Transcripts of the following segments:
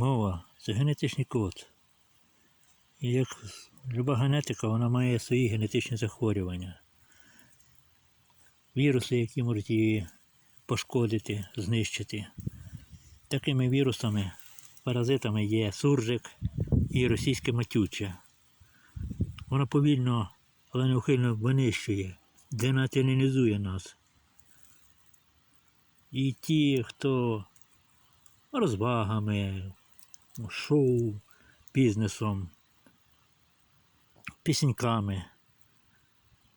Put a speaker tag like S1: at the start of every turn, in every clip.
S1: Мова це генетичний код. І як люба генетика, вона має свої генетичні захворювання. Віруси, які можуть її пошкодити, знищити. Такими вірусами, паразитами є суржик і російське матюче. Воно повільно, але неухильно винищує, денатилінізує нас. І ті, хто розвагами, шоу, бізнесом, пісеньками.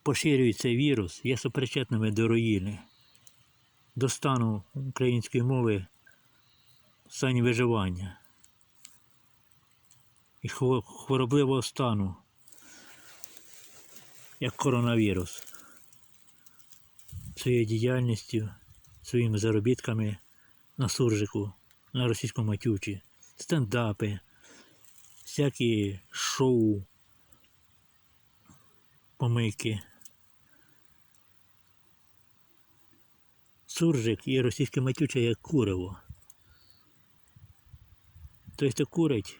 S1: Поширюють цей вірус, є супричетними до руїни, до стану української мови стані виживання. І хворобливого стану, як коронавірус, своєю діяльністю, своїми заробітками на суржику, на російському матючі, стендапи, всякі шоу, помийки. Суржик і російське матюче як куриво. Той, хто курить,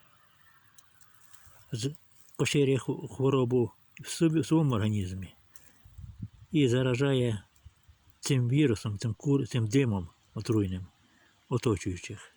S1: поширює хворобу в в своєму організмі і заражає цим вірусом, цим, кур, цим димом отруйним оточуючих.